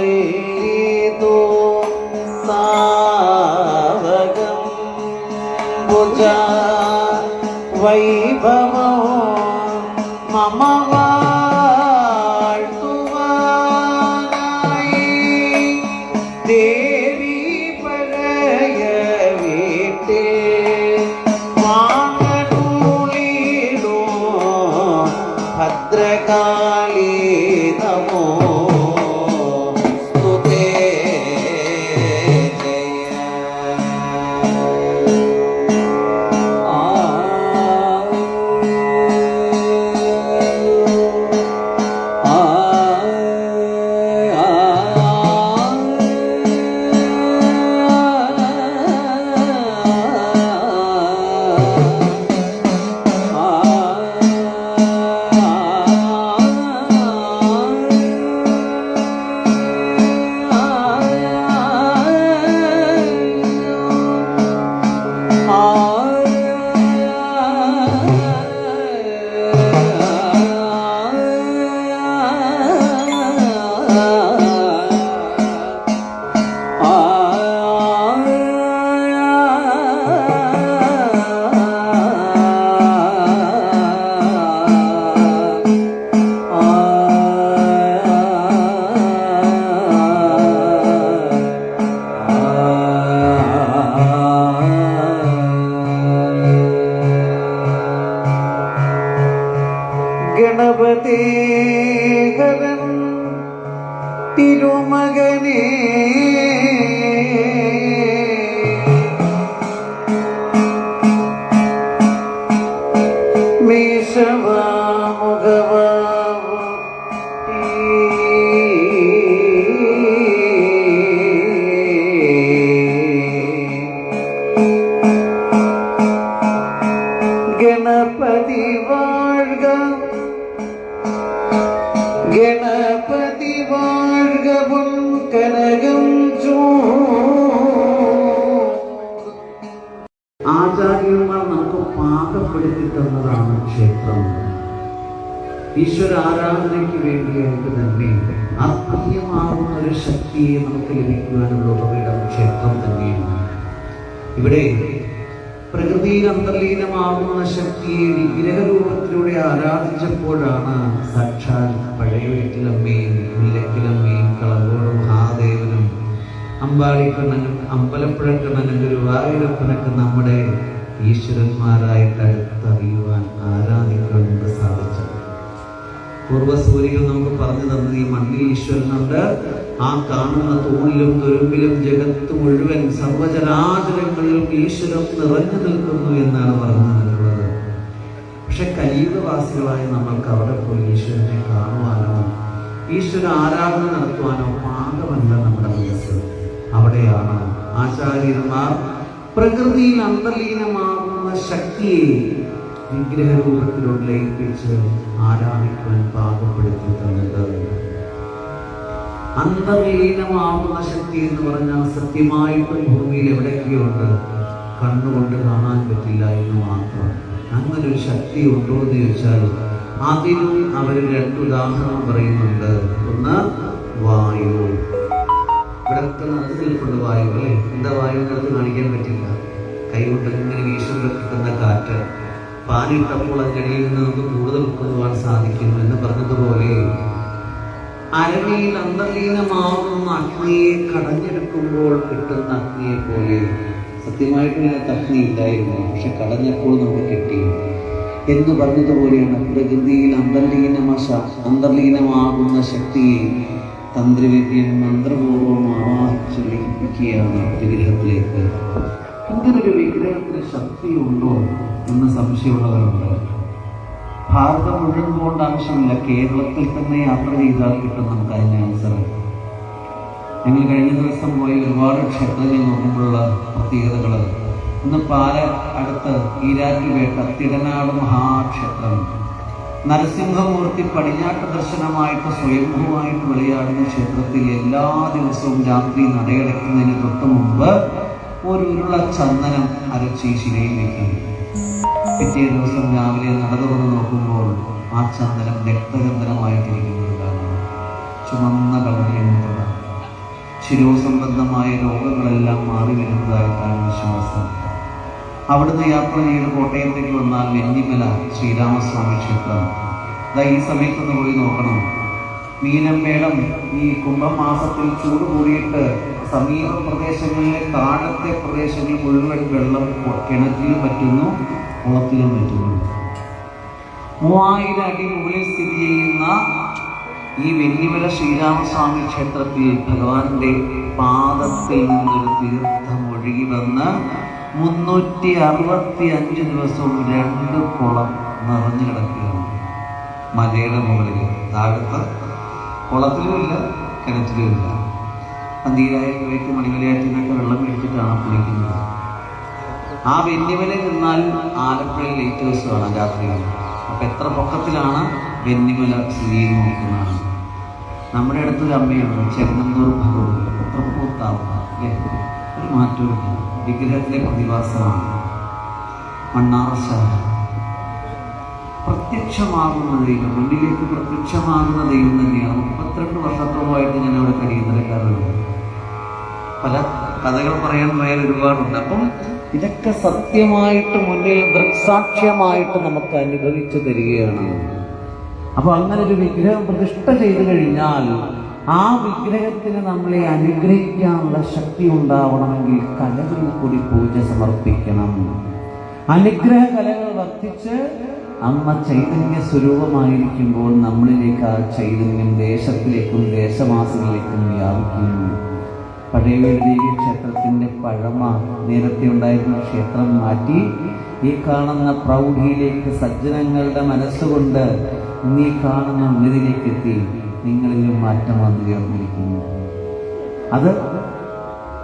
ആവതൈതോ സാവകം ഭുജ വൈഭവോ മമ വാഴ്ത്തുവാനായി ദേവി പഴയ വീട്ടേ ഗണപതി ഗണപതി വാഴ്ക ഗണപതി വാഴ്കവും കനകം ചൂ ആചാര്യന്മാർ പാകപ്പെടുത്തി തന്നതാണ് ക്ഷേത്രം. ഈശ്വര ആരാധനയ്ക്ക് വേണ്ടിയായിട്ട് തന്നെ ആത്മീയമാകുന്ന ഒരു ശക്തിയെ നമുക്ക് ലഭിക്കുവാനുള്ള ഉറവിടം ക്ഷേത്രം തന്നെയാണ്. ഇവിടെ പ്രകൃതിയിൽ അന്തർലീനമാകുന്ന ശക്തിയെ വിഗ്രഹരൂപത്തിലൂടെ ആരാധിച്ചപ്പോഴാണ് സാക്ഷാൽ പഴയ വീട്ടിലമ്മയും മുല്ലക്കിലമ്മയും കളങ്കോട് മഹാദേവനും അമ്പാടിക്കണ്ണനും അമ്പലപ്പുഴക്കണ്ണനും ഗുരുവായൂരപ്പനൊക്കെ നമ്മുടെ ഈശ്വരന്മാരായിട്ട് അടുത്തറിയുവാൻ ആരാധിക്കാൻ നമുക്ക് സാധിച്ചത് പൂർവസൂരികൾ നമുക്ക് പറഞ്ഞു തന്നത് ഈ മണ്ണിൽ ഈശ്വരനുണ്ട്. ആ കാണുന്ന തൂണിലും തുരുമ്പിലും ജഗത്ത് മുഴുവൻ സർവചരാചരങ്ങളിലും ഈശ്വരം നിറഞ്ഞു നിൽക്കുന്നു എന്നാണ് പറഞ്ഞു തന്നിട്ടുള്ളത് പക്ഷെ കലീതവാസികളായ നമ്മൾക്ക് അവിടെ പോയി ഈശ്വരനെ കാണുവാനോ ഈശ്വര ആരാധന നടത്തുവാനോ പാകമല്ല നമ്മുടെ മനസ്സ്. അവിടെയാണ് ആചാര്യന്മാർ പ്രകൃതിയിൽ അന്തർലീനമാകുന്ന ശക്തിയെ വിഗ്രഹരൂപത്തിലൂടെ ലയിപ്പിച്ച് ആരാധിക്കുവാൻ പാകപ്പെടുത്തി തന്നത് അന്തർലീനമാകുന്ന ശക്തി എന്ന് പറഞ്ഞാൽ സത്യമായിട്ടും ഭൂമിയിൽ എവിടെയൊക്കെയുണ്ട്? കണ്ണുകൊണ്ട് കാണാൻ പറ്റില്ല എന്ന് മാത്രം. അങ്ങനെ ഒരു ശക്തി ഉണ്ടോ എന്ന് ചോദിച്ചാൽ അതിനും അവർ രണ്ട് ഉദാഹരണം പറയുന്നുണ്ട്. ഒന്ന് വായു. ഇവിടത്തെ നിലനിൽപ്പുണ്ട് വായു അല്ലേ? എന്താ വായു കാണിക്കാൻ പറ്റില്ല. കൈകൊണ്ട് ഇങ്ങനെ വീശുമ്പോൾ കിട്ടുന്ന കാറ്റ് പാലിട്ടപ്പോൾ അതിനിടയിൽ നിന്ന് നമുക്ക് കൂടുതൽ ഉൾക്കൊള്ളുവാൻ സാധിക്കും എന്ന് പറഞ്ഞതുപോലെ അരണിയിൽ അന്തർലീനമാകുന്ന അഗ്നിയെ കടഞ്ഞെടുക്കുമ്പോൾ കിട്ടുന്ന അഗ്നിയെ പോലെ. സത്യമായിട്ട് ഞാൻ അഗ്നി ഇല്ലായിരുന്നു പക്ഷെ കടഞ്ഞപ്പോൾ നമുക്ക് കിട്ടി. എന്ന് പറഞ്ഞതുപോലെയാണ് പ്രകൃതിയിൽ അന്തർലീനമ അന്തർലീനമാകുന്ന ശക്തിയെ തന്ത്രവിദ്യൻ മന്ത്രപൂർവം ആവാഹിച്ച് വിഗ്രഹത്തിലേക്ക്. ഇങ്ങനൊരു വിഗ്രഹത്തിന് ശക്തിയുണ്ടോ എന്ന് സംശയമുള്ളവരുണ്ട്. ഭാരതം മുഴുവൻ പോകേണ്ട ആവശ്യമില്ല. കേരളത്തിൽ തന്നെ യാത്ര ചെയ്താൽ കിട്ടും നമുക്ക് അതിന് ആൻസർ ഞങ്ങൾ കഴിഞ്ഞ ദിവസം പോയി ഒരുപാട് ക്ഷേത്രങ്ങൾ നോക്കുമ്പോഴുള്ള പ്രത്യേകതകൾ. ഇന്ന് പാല അടുത്ത് ഈരാറ്റുപേട്ട തിടനാട് മഹാക്ഷേത്രം. നരസിംഹമൂർത്തി പടിഞ്ഞാട്ട് ദർശനമായിട്ട് സ്വയംഭൂമായിട്ട് വിളയാടുന്ന ക്ഷേത്രത്തിൽ എല്ലാ ദിവസവും രാത്രി നടയടയ്ക്കുന്നതിന് തൊട്ട് മുമ്പ് ഒരു ഉരുള ചന്ദനം അരച്ച് ഈ ശിലയിൽ വെക്കും പിറ്റേ ദിവസം രാവിലെ നടന്നു നോക്കുമ്പോൾ ആ ചന്ദനം രക്തചന്ദനമായിട്ടിരിക്കുന്നുണ്ട് ചുമന്ന കളറിലുമുള്ള ശിരോസംബന്ധമായ രോഗങ്ങളെല്ലാം മാറി വരുന്നതായിട്ടാണ് വിശ്വാസം അവിടുന്ന് യാത്ര ചെയ്ത് കോട്ടയത്തേക്ക് വന്നാൽ വെന്നിമല ശ്രീരാമസ്വാമി ക്ഷേത്രം. ഇതാ ഈ സമയത്തൊന്ന് പോയി നോക്കണം. മീനമേളം ഈ കുംഭമാസത്തിൽ ചൂട് കൂടിയിട്ട് സമീപ പ്രദേശങ്ങളിലെ താഴത്തെ പ്രദേശങ്ങൾ മുഴുവൻ വെള്ളം കിണറ്റിലും പറ്റുന്നു കുളത്തിലും പറ്റുന്നു. മൂവായിരം അടി മുകളിൽ സ്ഥിതി ചെയ്യുന്ന ഈ വെന്നിമല ശ്രീരാമസ്വാമി ക്ഷേത്രത്തിൽ ഭഗവാന്റെ പാദത്തിൽ നിന്നൊരു തീർത്ഥം ഒഴുകി വന്ന് മുന്നൂറ്റി അറുപത്തി അഞ്ച് ദിവസവും രണ്ട് കുളം നിറഞ്ഞു കിടക്കുകയാണ്. മലയുടെ മുകളിൽ താഴത്ത് കുളത്തിലുമില്ല കിണറ്റിലുമില്ല പന്തീരായ പോയിട്ട് മണിമലയാറ്റിൽ നിന്നൊക്കെ വെള്ളം മേടിച്ചിട്ടാണ് കുളിക്കുന്നത്. ആ വെന്നിമലയിൽ നിന്നാൽ ആലപ്പുഴയിൽ ലേറ്റ് ദിവസമാണ് രാത്രിയിൽ അപ്പം എത്ര പൊക്കത്തിലാണ് വെന്നിമല സ്ഥിതി ചെയ്ത് നോക്കുന്നതാണ്. നമ്മുടെ അടുത്തൊരു അമ്മയാണ് ചെങ്ങന്നൂർ ഭഗവതി എത്ര പൂത്താവുക അല്ലേ? മാറ്റമില്ല വിഗ്രഹത്തിലെ പ്രതിഭാസമാണ്. മണ്ണാർശ പ്രത്യക്ഷമാകുന്ന ദൈവം മുന്നിലേക്ക് പ്രത്യക്ഷമാകുന്ന ദൈവം തന്നെയാണ്. മുപ്പത്തിരണ്ട് വർഷത്തോളമായിട്ട് ഞാൻ അവിടെ കഴിയുന്നവരക്കാറുണ്ട് പല കഥകൾ പറയാൻ പോയാൽ ഒരുപാടുണ്ട്. അപ്പം ഇതൊക്കെ സത്യമായിട്ട് മുന്നിൽ ദൃക്സാക്ഷ്യമായിട്ട് നമുക്ക് അനുഭവിച്ചു തരികയാണ്. അപ്പൊ അങ്ങനെ ഒരു വിഗ്രഹം പ്രതിഷ്ഠ ചെയ്തു കഴിഞ്ഞാൽ ആ വിഗ്രഹത്തിന് നമ്മളെ അനുഗ്രഹിക്കാനുള്ള ശക്തി ഉണ്ടാവണമെങ്കിൽ കലകളിൽ കൂടി പൂജ സമർപ്പിക്കണം. അനുഗ്രഹ കലകൾ വർദ്ധിച്ച് അമ്മ ചൈതന്യ സ്വരൂപമായിരിക്കുമ്പോൾ നമ്മളിലേക്ക് ആ ചൈതന്യം ദേശത്തിലേക്കും ദേശവാസികളിലേക്കും വ്യാപിക്കുന്നു പഴയവീട് ദേവി ക്ഷേത്രത്തിന്റെ പഴമ നേരത്തെ ഉണ്ടായിരുന്ന ക്ഷേത്രം മാറ്റി ഈ കാണുന്ന പ്രൗഢിയിലേക്ക് സജ്ജനങ്ങളുടെ മനസ്സുകൊണ്ട് നീ കാണുന്ന ഉന്നതിയിലേക്ക് എത്തി നിങ്ങളിലും മാറ്റം വന്നു ചേർന്നിരിക്കുന്നു. അത്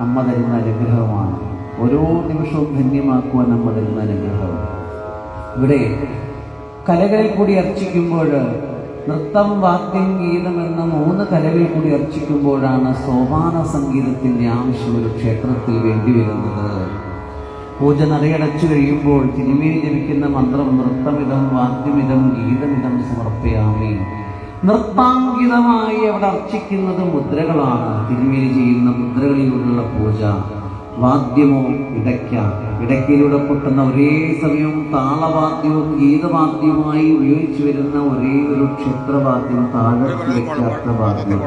അമ്മ തരുന്ന അനുഗ്രഹമാണ്. ഓരോ നിമിഷവും ധന്യമാക്കുവാൻ അമ്മ തരുന്ന അനുഗ്രഹം ഇവിടെ കലകളിൽ കൂടി അർച്ചിക്കുമ്പോൾ നൃത്തം വാക്യം ഗീതം എന്ന മൂന്ന് കലകളിൽ കൂടി അർച്ചിക്കുമ്പോഴാണ് സോപാന സംഗീതത്തിന്റെ ആവശ്യം ഒരു ക്ഷേത്രത്തിൽ വേണ്ടി വരുന്നത്. പൂജ നിറയടച്ചു കഴിയുമ്പോൾ തിരുമേനി ജപിക്കുന്ന മന്ത്രം നൃത്തമിതം വാദ്യമിതം ഗീതമിതം സമർപ്പയാമി. നൃത്താങ്കിതമായി അവിടെ അർച്ചിക്കുന്നത് മുദ്രകളാണ്. തിരുമേനി ചെയ്യുന്ന മുദ്രകളിലൂടെയുള്ള പൂജ വാദ്യമോ ഇടയ്ക്ക ഇടയ്ക്കയിലൂടെ പൊട്ടുന്ന ഒരേ സമയം താളവാദ്യവും ഗീതവാദ്യവുമായി ഉപയോഗിച്ചു വരുന്ന ഒരേ ഒരു ക്ഷേത്രവാദ്യം വെക്കാത്ത വാദ്യം.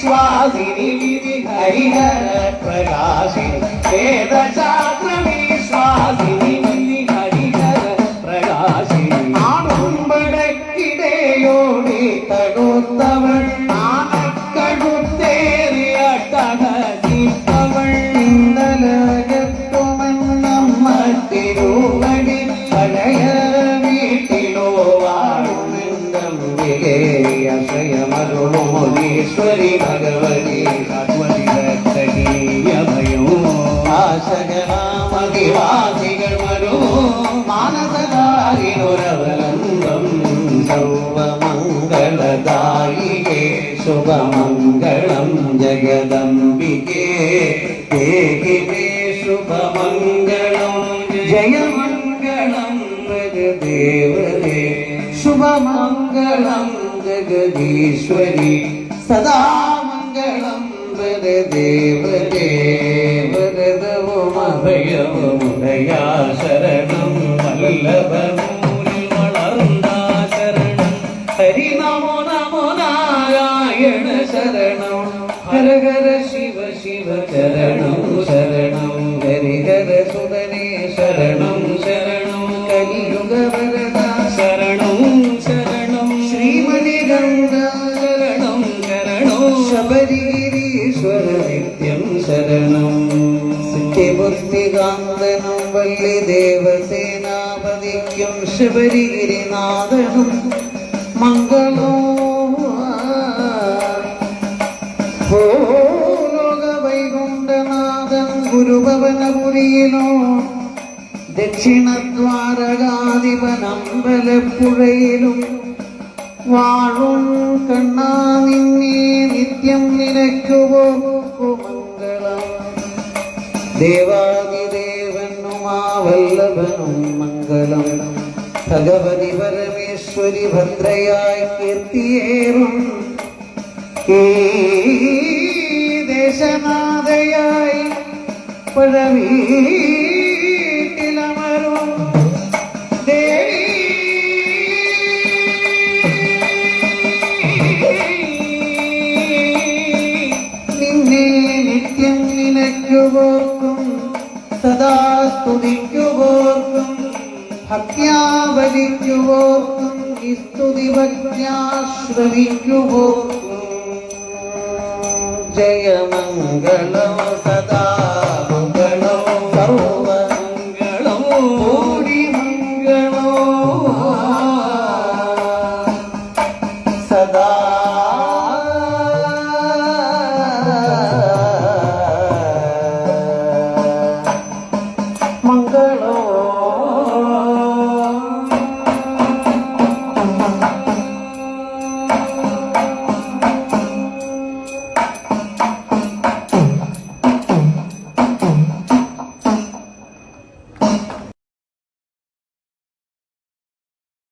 വിശ്വാസിനി വിധി ഹരിഹര പ്രകാശിനി വേദശാസ്ത്ര വിശ്വാസിനി ജഗദംബികേ ദേഹി മേ ശുഭമംഗളം ജയമംഗളം ജഗദേവരേ ശുഭമംഗളം ജഗദീശ്വരി സദാ മംഗളം വരദേവരേ വരദവുമഭയവുമുദയാ ശരണം വല്ലഭമൂരിൽ വല്ലി ദേവസേനാപതിക്കും ശബരിഗിരിനാഥനും മംഗളോ ഭൂലോക വൈകുണ്ഠനാഥൻ ഗുരുഭവനപുരിയിലോ ദക്ഷിണദ്വാരകാധിപനമ്പലപ്പുഴയിലും വാഴും കണ്ണാ നിന്നെ നിത്യം നിനക്കുപോക്കുമംഗളം ദേവാദിദേവനുമാവല്ലഭനും മംഗളം ഭഗവതി പരമേശ്വരി ഭദ്രയായി കീർത്തിയേറും. ദേശനാഥയായി പഴവീട്ടിലമരും ഭക്യാവലിക്കുപോർക്കും ഈ സ്തുതി ഭക്യാശ്രമിക്കുപോർക്കും ജയമംഗളം സദാ